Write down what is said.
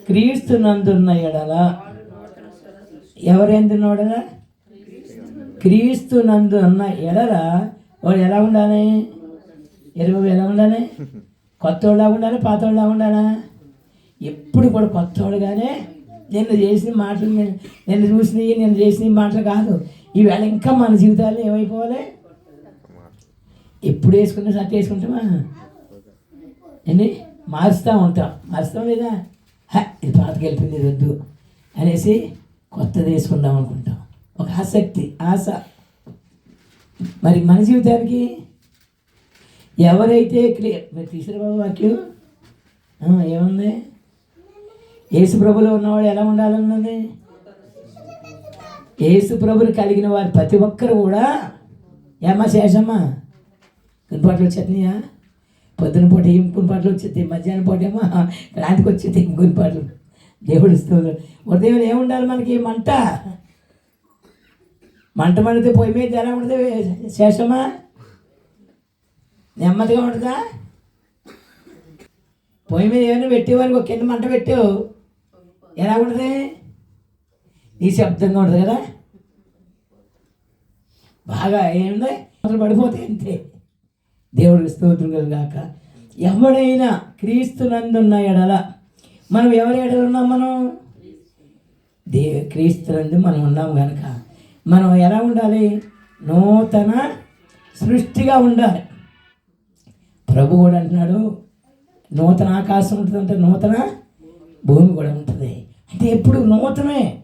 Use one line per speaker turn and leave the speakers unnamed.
క్రీస్తు నందున్న ఎడల ఎవరెందున్నోడల క్రీస్తు నందు ఉన్న ఎడల వాడు ఎలా ఉండాలి? ఎరువు ఎలా ఉండాలి? కొత్తోళ్ళగా ఉండాలి పాతోళ్ళగా ఉండాలా? ఎప్పుడు కూడా కొత్తోడుగానే నిన్ను చేసిన మాటలు నేను- చూసినవి నేను చేసిన మాటలు కాదు. ఈవేళ ఇంకా మన జీవితాలు ఏమైపోవాలి? ఎప్పుడు వేసుకుంటే సత్య వేసుకుంటామా? ఏంటి మారుస్తూ ఉంటాం. మారుస్తాం లేదా? ఇది పాతకి వెళ్ళిపోయింది ఇది వద్దు అనేసి కొత్తది వేసుకుందాం అనుకుంటాం. ఒక ఆసక్తి ఆశ. మరి మన జీవితానికి ఎవరైతే క్లియర్ మీరు తీసిన బాబు వాక్యం? ఏముంది? యేసు ప్రభులో ఉన్నవాడు ఎలా ఉండాలన్నది? యేసు ప్రభులు కలిగిన వారు ప్రతి ఒక్కరు కూడా ఏమ్మా శేషమ్మా? గుంపాట్లు చట్నీయా? పొద్దున పూట ఇంకొని పాటలు వచ్చేది? మధ్యాహ్నం పూట ఏమో రాత్రికి వచ్చేది ఏం పాటలు? దేవుడు ఇస్తుంది ఉదయం ఏముండాలి మనకి? మంట. మంట పడితే పొయ్యి మీద ఎలా ఉంటుంది శేషమా? నెమ్మదిగా ఉంటుందా? పొయ్యి మీద ఏమైనా పెట్టేవారికి ఒక కింద మంట పెట్టావు. ఎలా ఉంటుంది? నీ శబ్దంగా ఉంటుంది కదా? బాగా ఏముంది? మొదలు పడిపోతాయి అంతే. దేవుడికి స్తోత్రం గాక. ఎవడైనా క్రీస్తునందున్న ఎడల మనం ఎవరి ఎడల ఉన్నాం మనం? దే క్రీస్తునందు మనం ఉన్నాం కనుక మనం ఎలా ఉండాలి? నూతన సృష్టిగా ఉండాలి. ప్రభు కూడా అంటున్నాడు నూతన ఆకాశం ఉంటుందంటే నూతన భూమి కూడా ఉంటుంది. అంటే ఎప్పుడు నూతనే